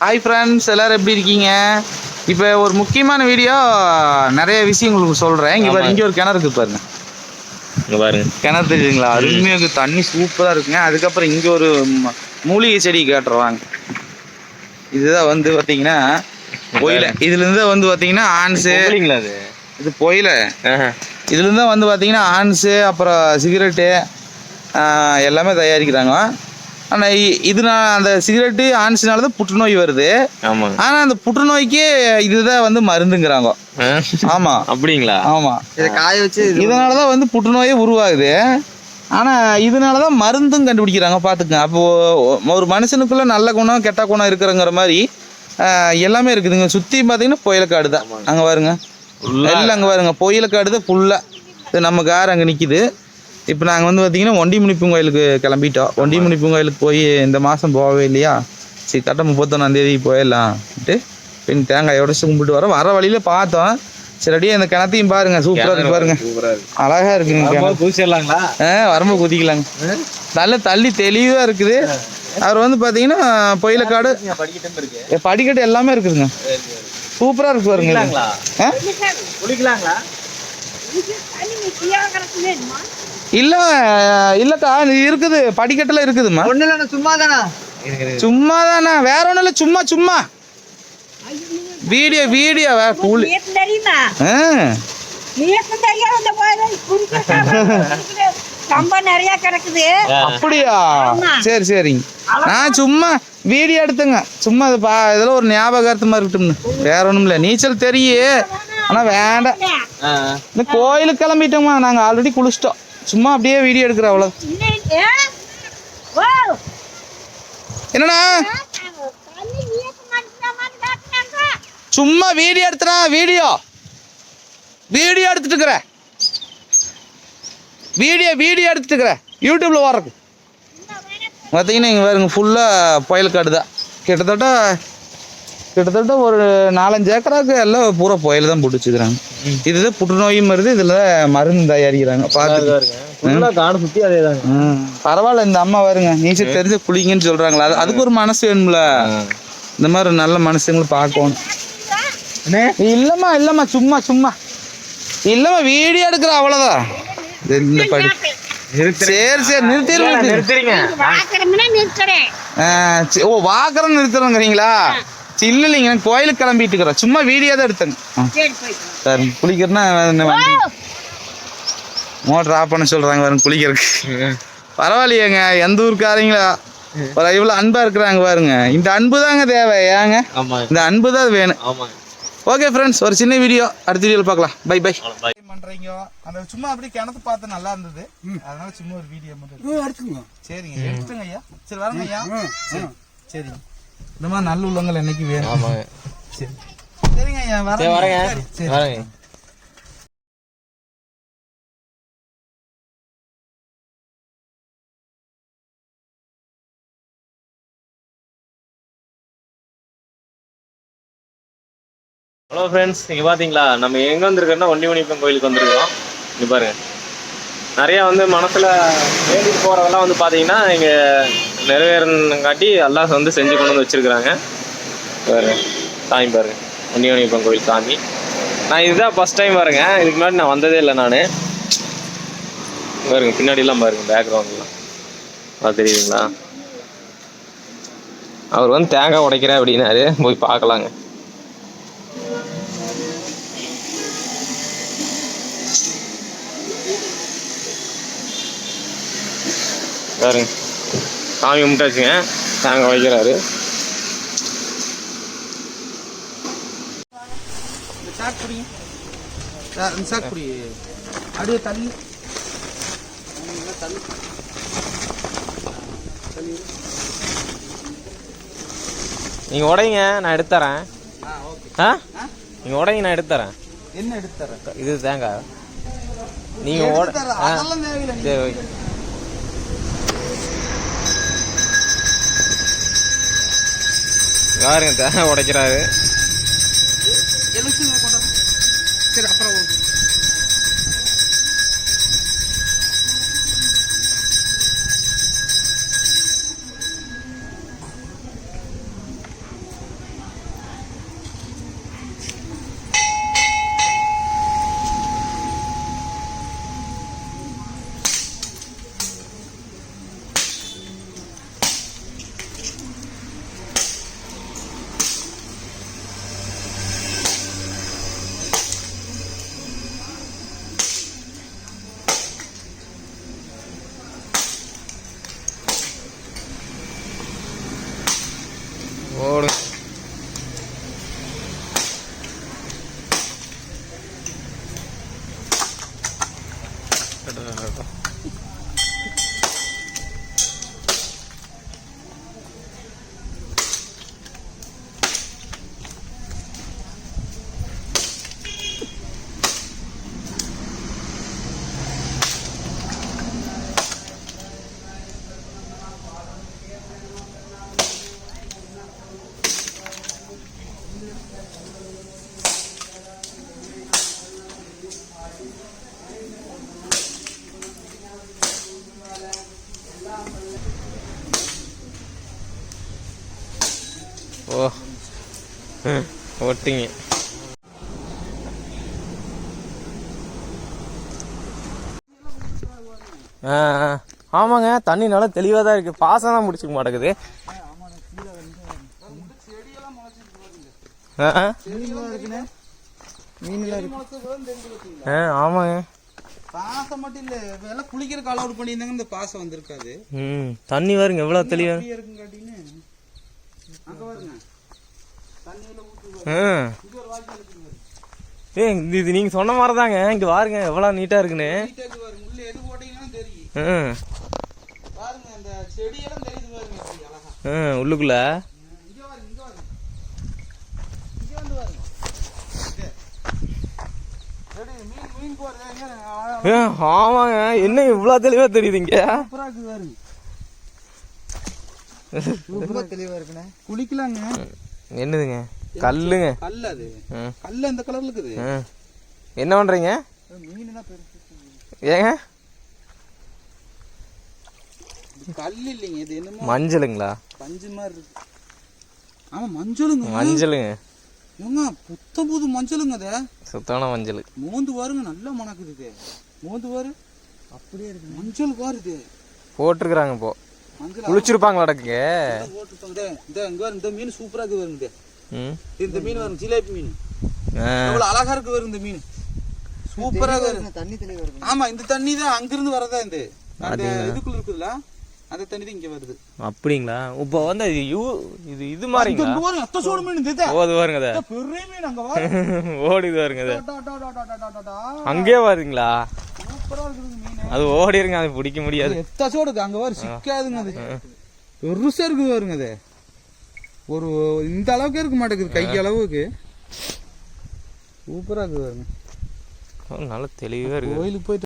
Hi friends எல்லாரும் எப்படி இருக்கீங்க? இப்போ ஒரு முக்கியமான வீடியோ நிறைய விஷயம் உங்களுக்கு சொல்கிறேன் இங்கே பாருங்க இங்கே ஒரு கிணறு இருக்கு பாருங்க. இங்க பாருங்க கிணறு தெரியுதுங்களா? அருமையாக இருக்கு. தண்ணி சூப்பராக இருக்குங்க. அதுக்கப்புறம் இங்கே ஒரு ம- மூலிகை செடி காட்டுறாங்க. இதுதான் வந்து பார்த்தீங்கன்னா பொயில. இதுலேருந்து வந்து பார்த்தீங்கன்னா ஆன்ஸு. இல்லைங்களா அது? இது பொயில. ஆஹா. இதுலேருந்து தான் வந்து பார்த்தீங்கன்னா ஆன்ஸு அப்புறம் சிகரெட்டு எல்லாமே தயாரிக்கிறாங்க ஆனால் இதனால அந்த சிகரெட்டு ஆன்ஸுனால தான் புற்றுநோய் வருது. ஆமாங்க ஆனால் அந்த புற்றுநோய்க்கு இதுதான் வந்து மருந்துங்கிறாங்க? ஆமாம் அப்படிங்களா? ஆமாம் இதை காய வச்சு இதனால தான் வந்து புற்றுநோயே உருவாகுது. ஆனால் இதனால தான் மருந்தும் கண்டுபிடிக்கிறாங்க பார்த்துக்கங்க. அப்போது ஒரு மனுஷனுக்குள்ள நல்ல குணம் கெட்ட குணம் இருக்கிறங்கிற மாதிரி எல்லாமே இருக்குதுங்க. சுற்றி பார்த்தீங்கன்னா புயலக்காடு தான். அங்கே பாருங்க. எல்லாம் அங்கே பாருங்க. புயலக்காடு தான் ஃபுல்லாக இது நம்ம கார் அங்கே நிற்கிது இப்போ நாங்கள் வந்து பார்த்தீங்கன்னா ஒண்டிமுனிப்பூங் கோயிலுக்கு கிளம்பிட்டோம். ஒண்டிமுனிப்பூங் கோயிலுக்கு போய் இந்த மாதம் போகவே இல்லையா? சரி கரெக்டாக முப்பத்தொன்னாந்தேதி போயிடலாம்ட்டு பின் தேங்காய் உடச்சு கும்பிட்டு வரோம். வர வழியில் பார்த்தோம். சரி அப்படியே அந்த கிணத்தையும் பாருங்க. சூப்பராக இருக்கு பாருங்க. சூப்பரா அழகா இருக்குங்க கிணறு. பூசிடலாங்களா ஆ வரம்பு குதிக்கலாங்க. நல்ல தள்ளி தெளிவாக இருக்குது. அவர் வந்து பார்த்தீங்கன்னா பொயிலக்காடு படிக்கட்டும் இருக்கு ஏ, படிக்கட்டு எல்லாமே இருக்குதுங்க. சூப்பராக இருக்கு பாருங்க? குளிக்கலாங்களா? இல்ல இல்லக்கா இது இருக்குது படிக்கட்டுல இருக்குதுமா ஒண்ணு இல்லைண்ணா சும்மா தானே சும்மா தானே வேற ஒன்றும் இல்லை சும்மா சும்மா. வீடியோ வீடியோ வே கூலி கம்பம் நிறைய கிடக்குது. அப்படியா. சரி சரிங்க நான் சும்மா வீடியோ எடுத்துங்க. சும்மா இது பா இதில் ஒரு ஞாபகார்த்தமாக இருக்கட்டும்னு. வேற ஒன்றும் இல்லை நீச்சல் தெரியும் ஆனால் வேண்டாம். இந்த கோயிலுக்கு கிளம்பிட்டோமா நாங்கள் ஆல்ரெடி குளிச்சிட்டோம். சும்மா அப்படியே வீடியோ எடுக்கிற அவ்வளோ என்னண்ணா. சும்மா வீடியோ எடுத்துறா வீடியோ. வீடியோ எடுத்துட்டு இருக்கிறேன் வீடியோ வீடியோ எடுத்துட்டு இருக்கிறேன் யூடியூப்ல வர்றதுக்கு. பார்த்தீங்கன்னா இங்கே பாருங்க ஃபுல்லாக புயல் காடு தான் கிட்டத்தட்ட கிட்டத்தட்ட ஒரு நாலஞ்சு ஏக்கராக்கு எல்லாம் பூரா புயல் தான் பிடிச்சிக்கிறாங்க. இதுதான் புற்றுநோயும் வருது இதில் மருந்து தயாரிக்கிறாங்க. பார்த்து ஃபுல்லா காடு சுத்தி அதே தாங்க. ம். பரவாயில்ல இந்த அம்மா வருங்க. நீச்சல் தெரிஞ்ச குளிங்கன்னு சொல்கிறாங்களா அது அதுக்கு ஒரு மனசு வேணும்ல. இந்த மாதிரி நல்ல மனுஷங்களை பார்க்கணும். இல்லம்மா இல்லம்மா சும்மா சும்மா. இல்லம்மா வீடியோ எடுக்கிற அவ்வளோதான் இது இந்த படி. சரி சரி நிறுத்திடுங்க. நிறுத்துறேன். ஓ வாக்குறோம் நிறுத்துறோங்கிறீங்களா? இல்ல இல்லைங்க நான் கோயிலுக்கு கிளம்பிட்டு இருக்கிறேன். சும்மா வீடியோ தான் எடுத்தேங்க ஆ, சரி குளிக்கிறேன்னா மோட்டர் ஆஃப் பண்ண சொல்றாங்க பாருங்க குளிக்கிறதுக்கு. பரவாயில்லையேங்க எந்த ஊருக்காரங்களா? ஒரு இவ்வளோ அன்பா இருக்கிறாங்க பாருங்க. இந்த அன்பு தாங்க தேவை ஏங்க? இந்த அன்பு தான் வேணும். ஓகே ஃப்ரெண்ட்ஸ் ஒரு சின்ன வீடியோ. அடுத்த வீடியோவில் பார்க்கலாம். பை பை பை பண்றீங்க. அந்த சும்மா அப்படியே கிணத்து பார்த்து நல்லா இருந்தது. அதனால சும்மா ஒரு வீடியோ மட்டும் சரிங்க எடுத்துங்க ஐயா. சரி வரங்க ஐயா. சரி சரிங்க. இந்த மாதிரி நல்ல உள்ளவங்கள் என்னைக்கு வேணும். ஆமாங்க சரி. சரிங்க ஐயா வரேங்க. சரி வரேங்க. ஹலோ ஃப்ரெண்ட்ஸ் இங்கே பார்த்தீங்களா நம்ம எங்கே வந்திருக்கோம்னா ஒண்டி மணிப்பன் கோயிலுக்கு வந்திருக்கோம் இங்கே பாருங்க. நிறையா வந்து மனசில் வேண்டிட்டு போகிறதெல்லாம் வந்து பார்த்தீங்கன்னா இங்கே நிறைவேறங்காட்டி எல்லாம் வந்து செஞ்சு கொண்டு வந்து வச்சுருக்குறாங்க. பாருங்க சாமி பாருங்க ஒண்டி மணிப்பன் கோயில் சாமி. நான் இதுதான் ஃபஸ்ட் டைம் பாருங்க. இதுக்கு முன்னாடி நான் வந்ததே இல்லை நான். பாருங்க பின்னாடிலாம் பாருங்க பேக்ரவுண்ட்லாம் அது தெரியுதுங்களா? அவர் வந்து தேங்காய் உடைக்கிறேன் அப்படின்னாரு. போய் பார்க்கலாங்க. பாருங்க. சாமி கும்பிட்டாச்சுங்க. சாக் குடி அப்படியே தள்ளி. நீங்கள் உடைங்க நான் எடுத்துறேன். ஆ? நீங்கள் உடைங்க நான் எடுத்துறேன். என்ன எடுத்து தரேன் இது தேங்காய். நீங்கள் உட சரி ஓகே. யாருங்க தேவை உடைக்கிறாரு. சரி அப்புறம் ஓகே ஒட்டிங்க. ஆ ஆ. ஆமாங்க தண்ணி நல்லா தெளிவாக தான் இருக்குது பாசம் தான் முடிச்சுக்க மாட்டேங்குது. ஆ ஆமாங்க. பாசம் மட்டும் இல்ல எல்லாம் குளிக்கிறதுக்கு அலோட் பண்ணியிருந்தாங்க இந்த பாசம் வந்திருக்காது. ம் தண்ணி பாருங்க எவ்வளோ தெளிவாக இருக்குங்காட்டின்னு அங்க பாருங்க ஏ இது நீங்கள் சொன்ன மாதிரி தாங்க இங்கே பாருங்க எவ்வளோ நீட்டாக இருக்குன்னு. ஆ. ஆ உள்ளுக்குள்ள. ஆமாங்க. என்ன இவ்வளோ தெளிவாக தெரியுது இங்கே? இருக்குண்ணே குளிக்கலாங்க. என்னதுங்க? கல்லுங்க. கல் அது. கல் அந்த கலர்ல இருக்குது. என்ன பண்ணுறீங்க மீன் தான் ஏங்க? கல் இல்லைங்க இது என்னமோ மஞ்சளுங்களா? பஞ்சு மாதிரி இருக்கு. ஆமா மஞ்சளுங்க. மஞ்சளுங்க. ஏங்க புத்த புது மஞ்சளுங்க அது? சுத்தமான மஞ்சள். மோந்து பாருங்க நல்லா மணக்குது இது. மோந்து பாரு. அப்படியே இருக்கு. மஞ்சள் பாரு இது. போட்டிருக்கிறாங்க இப்போ. போட்டுருப்பாங்க. டேய், இந்த இங்க பாருங்க இந்த மீன் சூப்பரா இருக்கு. ம். இந்த மீன் வரும் ஜிலேபி மீன். எவ்வளவு அழகா இருக்கு வரும் இந்த மீன். சூப்பரா இருக்கு. தண்ணி தெளிவா இருக்கு ஆமா இந்த தண்ணி தான் அங்கிருந்து வரதா இந்த அந்த இதுக்குள்ள இருக்குதுல அந்த தண்ணி தான் இங்க வருது. அப்படிங்களா? இப்போ வந்து இது யூ இது இது மாதிரிங்களா? இங்க பாருங்க அத்த சோடு மீன் இது ஓது பாருங்க அதை பெரிய மீன் அங்க பாரு ஓடிது பாருங்க அது டா, டா, டா, டா, டா, டா, டா. அங்கேயே வருதுங்களா சூப்பரா இருக்குது மீன் அது ஓடிருங்க அது பிடிக்க முடியாது. எத்த சோடு இருக்கு அங்க பாரு சிக்காதுங்க அது. பெருசா இருக்குது பாருங்க அது. ஒரு இந்த அளவுக்கு இருக்க மாட்டேங்குது கை அளவுக்கு. சூப்பரா இருக்குது பாருங்க. நல்லா தெளிவாக இருக்கு. கோயிலுக்கு போயிட்டு